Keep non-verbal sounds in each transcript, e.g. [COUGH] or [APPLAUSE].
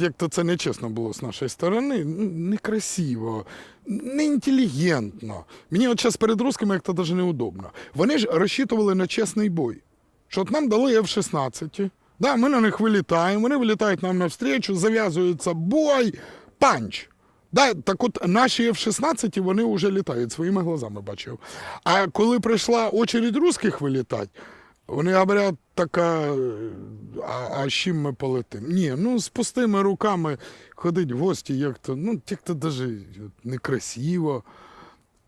як-то це нечесно було з нашої сторони, некрасиво, неінтелігентно. Мені от зараз перед русскими як-то навіть неудобно. Вони ж розчитували на чесний бой. Що от нам дали F-16, да, ми на них вилітаємо, вони вилітають нам навстрічу, зав'язується бой, панч. Да, так от наші F-16 вони вже літають, своїми глазами бачив. А коли прийшла очередь русських вилітати, вони говорять, така, а, а з чим ми полетимо? Ні, ну з пустими руками ходить в гості, як то, ну, як то навіть некрасиво.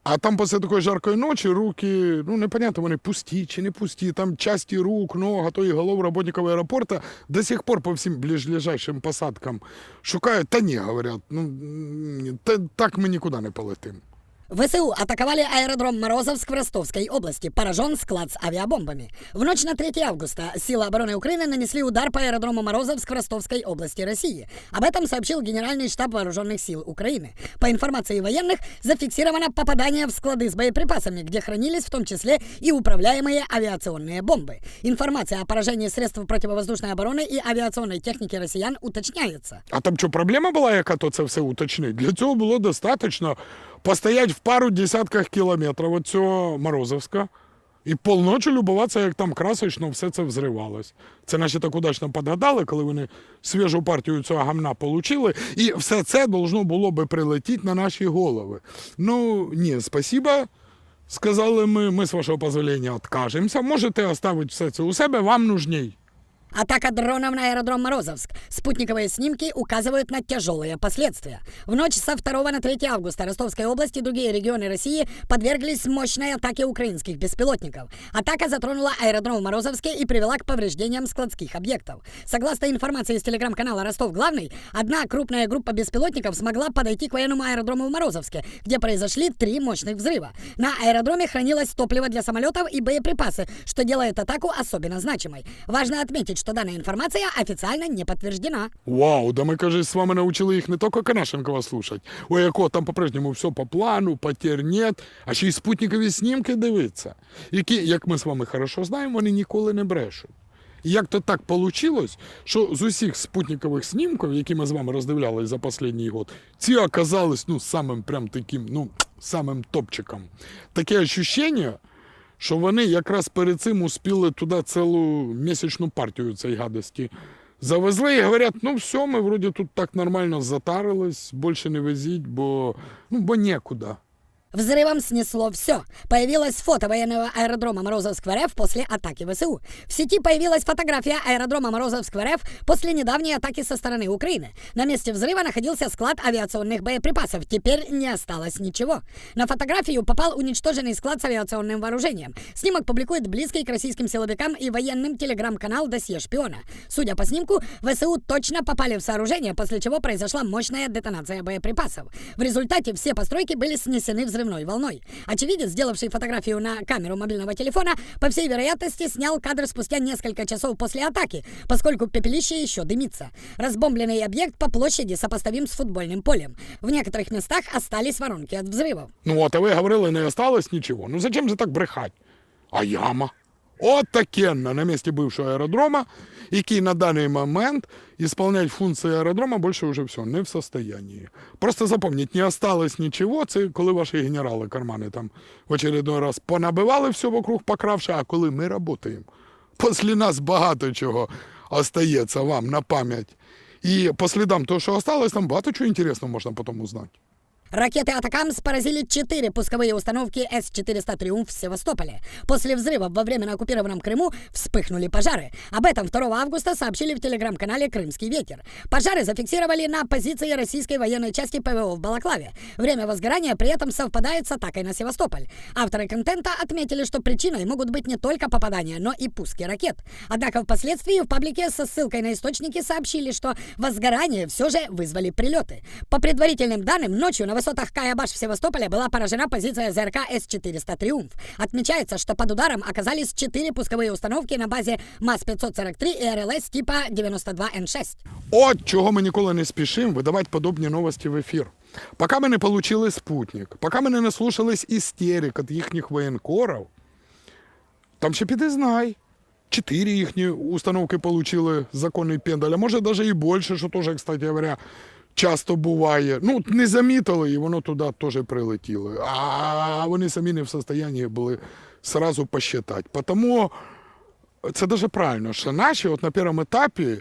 А там після такої жаркої ночі руки, ну непонятно, вони пусті чи не пусті. Там часті рук, ног, а то і голов работників аеропорту до сих пор по всім ближайшим посадкам шукають. Та ні, говорять, ну та, так ми нікуди не полетимо. ВСУ атаковали аэродром Морозовск в Ростовской области. Поражен склад с авиабомбами. В ночь на 3 августа силы обороны Украины нанесли удар по аэродрому Морозовск в Ростовской области России. Об этом сообщил Генеральный штаб Вооруженных сил Украины. По информации военных, зафиксировано попадание в склады с боеприпасами, где хранились в том числе и управляемые авиационные бомбы. Информация о поражении средств противовоздушной обороны и авиационной техники россиян уточняется. А там що, проблема була, яка то це все уточнить? Для цього було достатньо постояти в пару десятках кілометрів від цього Морозовська і полночі любуватися, як там красочно все це взривалось. Це наші так удачно подгадали, коли вони свіжу партію цього гамна получили, і все це должно було би прилетіти на наші голови. Ну, ні, спасіба. Сказали ми, ми з вашого дозволення відкажемося. Можете оставити все це у себе, вам нужній. Атака дронов на аэродром Морозовск. Спутниковые снимки указывают на тяжелые последствия. В ночь со 2 на 3 августа Ростовская область и другие регионы России подверглись мощной атаке украинских беспилотников. Атака затронула аэродром в Морозовске и привела к повреждениям складских объектов. Согласно информации из телеграм-канала Ростов Главный, одна крупная группа беспилотников смогла подойти к военному аэродрому в Морозовске, где произошли три мощных взрыва. На аэродроме хранилось топливо для самолетов и боеприпасы, что делает атаку особенно значимой. Важно отметить, что данная информация официально не подтверждена. Вау, да ми, каже, з вами навчили їх не тільки Конашенкова слушать, у якого там по-прежньому все по плану, потерь нет, а ще й спутникові знімки дивиться, які, як ми з вами хорошо знаємо, вони ніколи не брешуть. І як то так вийшло, що з усіх спутникових снімків, які ми з вами роздивлялись за останній год, ці оказались ну, самим прям таким, ну, самим топчиком. Таке ощущення, що вони якраз перед цим успіли туди цілу місячну партію цієї гадості. Завезли і говорять, ну все, ми вроді тут так нормально затарились, більше не везіть, бо, ну, бо нікуди. Взрывом снесло все. Появилось фото военного аэродрома Морозовск в РФ после атаки ВСУ. В сети появилась фотография аэродрома Морозовск в РФ после недавней атаки со стороны Украины. На месте взрыва находился склад авиационных боеприпасов. Теперь не осталось ничего. На фотографию попал уничтоженный склад с авиационным вооружением. Снимок публикует близкий к российским силовикам и военным телеграм-канал «Досье шпиона». Судя по снимку, ВСУ точно попали в сооружение, после чего произошла мощная детонация боеприпасов. В результате все постройки были снесены взрывной волной. Очевидец, сделавший фотографию на камеру мобильного телефона, по всей вероятности снял кадр спустя несколько часов после атаки, поскольку пепелище еще дымится. Разбомбленный объект по площади сопоставим с футбольным полем. В некоторых местах остались воронки от взрывов. Ну от, а ви говорили, не осталось нічого. Ну зачем же так брехать? А яма? От такенна на місці бившого аеродрома, який на даний момент ісполнять функції аеродрома більше вже все, не в состоянии. Просто запомніть, не осталось нічого, це коли ваші генерали кармани там в очередной раз понабивали все вокруг покравши, а коли ми працюємо. Після нас багато чого остається вам на пам'ять. І по слідам того, що осталось, там багато чого інтересного можна потім узнати. Ракеты «Атакамс» поразили четыре пусковые установки С-400 «Триумф» в Севастополе. После взрыва во временно оккупированном Крыму вспыхнули пожары. Об этом 2 августа сообщили в телеграм-канале «Крымский ветер». Пожары зафиксировали на позиции российской военной части ПВО в Балаклаве. Время возгорания при этом совпадает с атакой на Севастополь. Авторы контента отметили, что причиной могут быть не только попадания, но и пуски ракет. Однако впоследствии в паблике со ссылкой на источники сообщили, что возгорание все же вызвали прилеты. По предварительным данным, ночью на высотах Каябаш в Севастополе была поражена позиция ЗРК С-400 «Триумф». Отмечается, что под ударом оказались четыре пусковые установки на базе МАЗ-543 и РЛС типа 92Н6. От чого ми ніколи не спішимо видавати подобні новості в ефір. Поки ми не отримали спутник, поки ми не наслушались істерик від їхніх воєнкорів, там ще піди знай. чотири їхні установки отримали законний пендаль, а може навіть і більше, що теж, кстати говоря, часто буває. Ну, не замітили, і воно туди теж прилетіло. А вони самі не в состоянні були сразу посчитати. Тому це дуже правильно, що наші от на першому етапі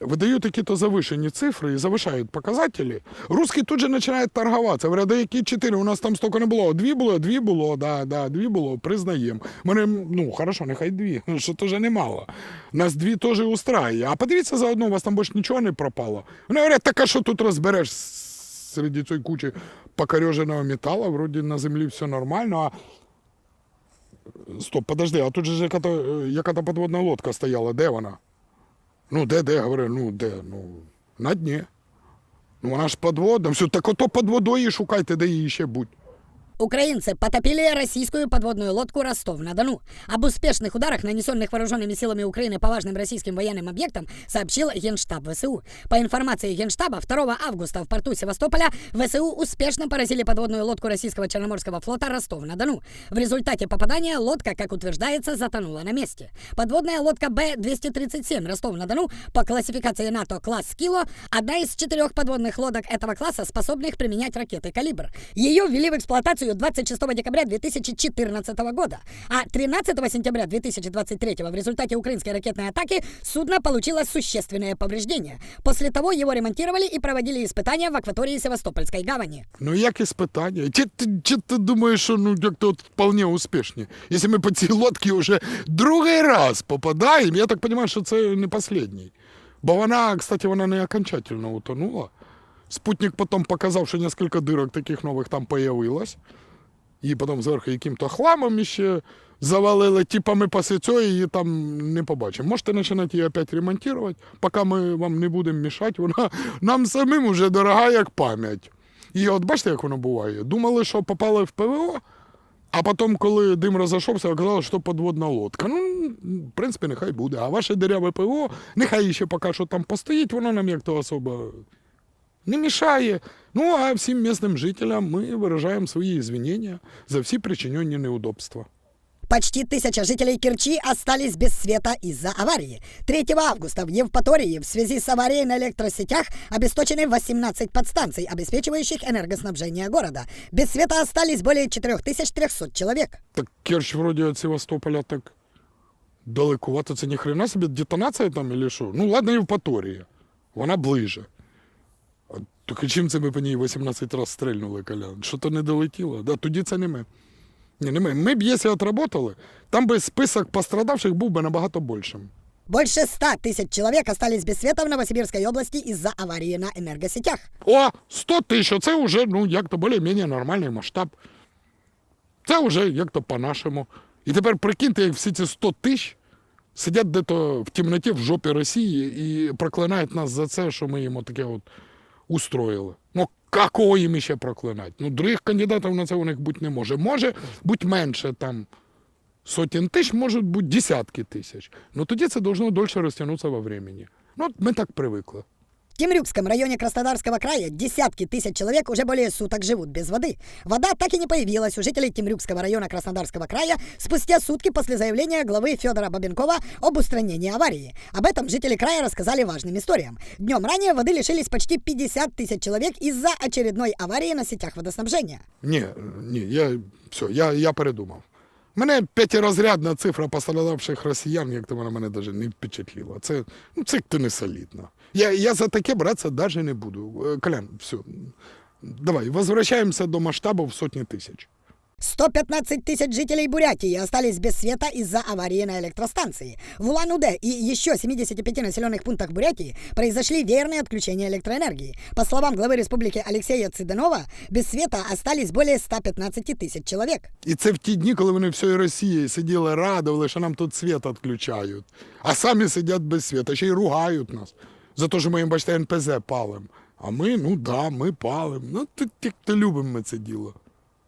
выдают какие-то завышенные цифры и завышают показатели. Русские тут же начинают торговаться. Говорят, да які чотири, у нас там столько не було. Дві було, дві було, да, да, дві було, признаємо. Ми, ну, хорошо, нехай дві, [LAUGHS] що теж немало. Нас дві теж устраює. А подивіться заодно, у вас там більше нічого не пропало. Вони говорять, так а що тут розбереш серед цієї кучі покореженого металу, вроді на землі все нормально, а Стоп, подожди, а тут же ж яка-то, е, яка-то подводна лодка стояла, де вона? Ну, де, де, говорю, ну де? Ну, на дні. Ну, вона ж подводна. Все, так ото під водою шукайте, де її ще будь. Украинцы потопили российскую подводную лодку «Ростов-на-Дону». Об успешных ударах, нанесенных вооруженными силами Украины по важным российским военным объектам, сообщил Генштаб ВСУ. По информации Генштаба, 2 августа в порту Севастополя ВСУ успешно поразили подводную лодку российского Черноморского флота «Ростов-на-Дону». В результате попадания лодка, как утверждается, затонула на месте. Подводная лодка Б-237 «Ростов-на-Дону» по классификации НАТО класс «Кило» одна из четырех подводных лодок этого класса, способных применять ракеты «Калибр». Ее ввели в эксплуатацию 26 декабря 2014 года, а 13 сентября 2023 в результате украинской ракетной атаки судно получило существенные повреждения. После того его ремонтировали и проводили испытания в акватории Севастопольской гавани. Ну, як і питання. Чи, ти- чи ти думаєш, що ну, як то от вполне успішні? Якщо ми по цій лодці вже другий раз попадаємо, я так розумію, що це не останній. Бо вона, кстати, вона не окончательно утонула. Спутник потім показав, що кілька дирок таких нових там появилось. Її потім зверху яким-то хламом ще завалили, типа ми після цього її там не побачимо. Можете починати її опять ремонтувати, поки ми вам не будемо мішати. Вона нам самим уже дорога як пам'ять. І от бачите, як воно буває. Думали, що попали в ПВО, а потім, коли дим розійшовся, оказалось, що подводна лодка. Ну, в принципі, нехай буде. А ваше дереве ПВО, нехай ще поки що там постоїть, воно нам як то особо не мішає. Ну, а всім місцевим жителям ми виражаємо свої звинення за всі причинені неудобства. Почти тысяча жителей Керчи остались без света из-за аварии. 3 августа в Евпатории в связи с аварией на электросетях обесточены 18 подстанций, обеспечивающих энергоснабжение города. Без света остались более 4300 человек. Так Керч вроді від Севастополя так далекувато. Це ніхрена собі детонація там или що? Ну, ладно, Євпаторія. Вона ближе. Тільки чим це ми по ній 18 разів стрельнули, Колян? Що то не долетіло? Да, тоді це не ми. Ні, не ми. Ми б, якщо отработали, там би список пострадавших був би набагато більшим. Больше 100 тысяч человек остались без света в Новосибирской области из-за аварии на энергосетях. О, 100 тисяч, це вже, ну, як-то більш-менш нормальний масштаб. Це вже як-то по-нашому. І тепер прикиньте, як всі ці 100 тисяч сидять дето в темноті в жопі Росії і проклинають нас за це, що ми їм таке от устроїли. Ну, какого їм ще проклинати? Ну, других кандидатів на це у них бути не може. Може бути менше там сотень тисяч, може бути десятки тисяч. Ну тоді це должно дольше розтягнутися во времени. Ну, ми так привикли. В Темрюкском районе Краснодарского края десятки тысяч человек уже более суток живут без воды. Вода так и не появилась у жителей Темрюкского района Краснодарского края спустя сутки после заявления главы Федора Бабенкова об устранении аварии. Об этом жители края рассказали важным историям. Днем ранее воды лишились почти 50 тысяч человек из-за очередной аварии на сетях водоснабжения. Ні, ні, я все, я, я передумав. Мене п'ятирозрядна цифра пострадавших росіян, як то вона мене навіть не впечатлила. Це, ну, це як-то не солідно. Я, я за таке братися навіть не буду. Е, Колян, все. Давай, возвращаємося до масштабу в сотні тисяч. 115 тысяч жителей Бурятии остались без света из-за аварии на электростанции. В Улан-Удэ и еще 75 населенных пунктах Бурятии произошли веерные отключения электроэнергии. По словам главы республики Алексея Цыданова, без света остались более 115 тысяч человек. І це в ті дні, коли вони всією Росією сиділи, радували, що нам тут світ відключають. А самі сидять без світа, ще й ругають нас. За те, що ми їм, бачите, НПЗ палим. А ми, ну да, ми палим. Ну, ти, ти, ти любимо ми це діло.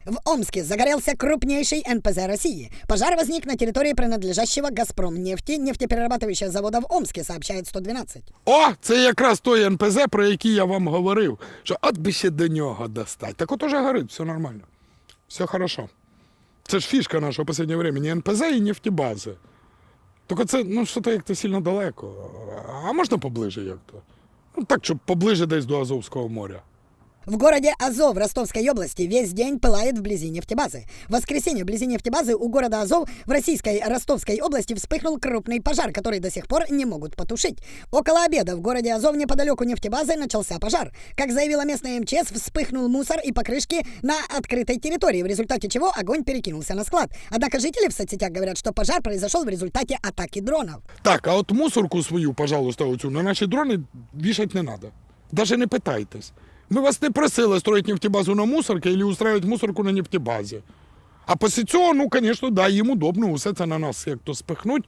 В Омске загорелся крупнейший НПЗ России. Пожар возник на территории принадлежащего «Газпром» нефти, нефтеперерабатывающего завода в Омске, сообщает 112. О, це якраз той НПЗ, про який я вам говорив, що от би ще до нього достати. Так от уже горить, все нормально. Все хорошо. Це ж фішка наша в останнє время, не НПЗ і нефтебази. Тільки це ну, що-то як-то сильно далеко. А можна поближе як-то? Ну так, щоб поближе десь до Азовського моря. В городе Азов Ростовской области весь день пылает вблизи нефтебазы. В воскресенье вблизи нефтебазы у города Азов в российской Ростовской области вспыхнул крупный пожар, который до сих пор не могут потушить. Около обеда в городе Азов неподалеку нефтебазы начался пожар. Как заявила местная МЧС, вспыхнул мусор и покрышки на открытой территории, в результате чего огонь перекинулся на склад. Однако жители в соцсетях говорят, что пожар произошел в результате атаки дронов. Так, а от мусорку свою, пожалуйста, оцю на наші дрони вішать не треба. Даже не питайтесь. Ми вас не просили строить нефтебазу на мусорці или устраивать мусорку на нефтебазі. А після цього, ну, звісно, да, їм удобно усе це на нас як-то спихнуть.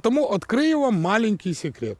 Тому відкрию вам маленький секрет.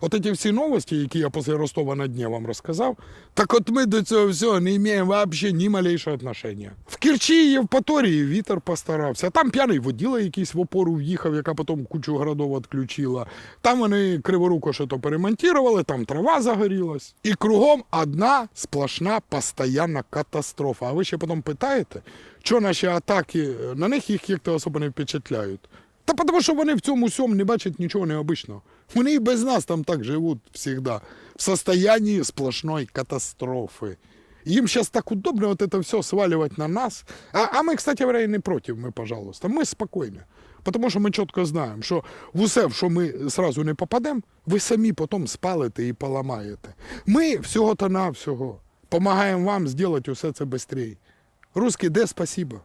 От ці всі новості, які я після Ростова на дні вам розказав, так от ми до цього всього не маємо взагалі ні малейшого отношення. В Керчі і Євпаторії вітер постарався. Там п'яний воділа якийсь в опору в'їхав, яка потім кучу городов відключила. Там вони криворуко що то перемонтували, там трава загорілась. І кругом одна сплошна постоянна катастрофа. А ви ще потім питаєте, що наші атаки на них їх як-то особо не впечатляють. Та тому що вони в цьому всьому не бачать нічого необычного. Вони і без нас там так живуть всегда. В состоянии сплошной катастрофы. Им сейчас так удобно вот это все сваливать на нас. А, а мы, кстати говоря, и не против, мы, пожалуйста. Мы спокойны. Потому що ми чітко знаємо, що в усе, в що ми сразу не попадемо, ви самі потім спалите і поламаєте. Ми всього-то навсього помагаємо вам зробити усе це швидше. Русський, де спасибо.